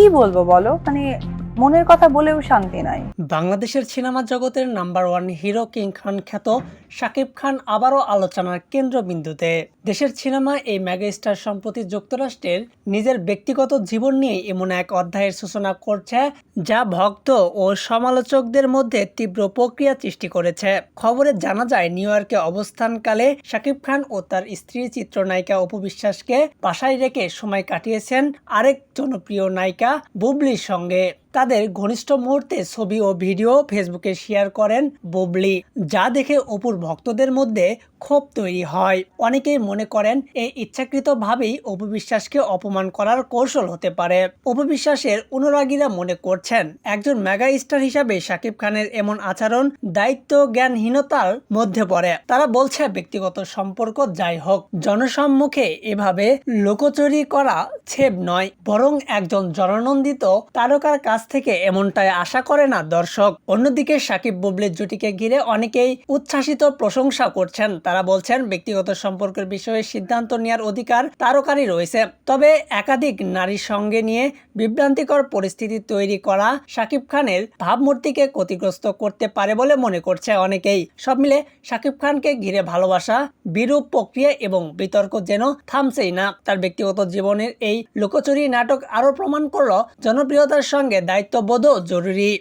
কি বলব বলো? মানে মনের কথা বলেও শান্তি নাই। বাংলাদেশের সিনেমা জগতের number one hero king Khan খ্যাত শাকিব খান আবারও আলোচনার কেন্দ্রবিন্দুতে। দেশের সিনেমা এই ম্যাগাস্টার সম্প্রতি যুক্তরাষ্ট্রের নিজের ব্যক্তিগত জীবন নিয়ে এমন এক অধ্যায়ের সূচনা করছে, যা ভক্ত ও সমালোচকদের মধ্যে তীব্র প্রক্রিয়া সৃষ্টি করেছে। খবরে জানা যায়, নিউ ইয়র্কে অবস্থানকালে শাকিব খান ও তার স্ত্রী চিত্রনায়িকা অপু বিশ্বাসকে বাসায় রেখে সময় কাটিয়েছেন আরেক জনপ্রিয় নায়িকা বুবলির সঙ্গে। তাদের ঘনিষ্ঠ মুহূর্তে ছবি ও ভিডিও ফেসবুকে শেয়ার করেন বুবলি, যা দেখে অপুর ভক্তদের মধ্যে ক্ষোভ তৈরি হয়। অনেকেই মনে করেন এই ইচ্ছাকৃতভাবেই অপু বিশ্বাসকে অপমান করার কৌশল হতে পারে। অপু বিশ্বাসের অনুরাগীরা মনে করছেন, একজন মেগা স্টার হিসাবে শাকিব খানের এমন আচরণ দায়িত্ব জ্ঞানহীনতার মধ্যে পড়ে। তারা বলছে, ব্যক্তিগত সম্পর্ক যাই হোক, জনসম্মুখে এভাবে লোকচুরি করা ছেব নয়, বরং একজন জননন্দিত তারকার কাছ থেকে এমনটাই আশা করে না দর্শক। অন্যদিকে সাকিব বুবলির জুটিকে ঘিরে অনেকেই উচ্ছ্বাসিত প্রশংসা করছেন। তারা বলছেন, ব্যক্তিগত সম্পর্কের বিষয়ে সিদ্ধান্ত নেওয়ার অধিকার তারকারই রয়েছে। তবে একাধিক নারীর সঙ্গে নিয়ে বিভ্রান্তিকর পরিস্থিতি তৈরি করা সাকিব খানের ভাবমূর্তিকে ক্ষতিগ্রস্ত করতে পারে বলে মনে করছে অনেকেই। সব মিলে সাকিব খানকে ঘিরে ভালোবাসা, বিরূপ প্রক্রিয়া এবং বিতর্ক যেন থামছেই না। তার ব্যক্তিগত জীবনের এই লোকচুরি নাটক আরও প্রমাণ করল জনপ্রিয়তার সঙ্গে দায়িত্ববোধও জরুরি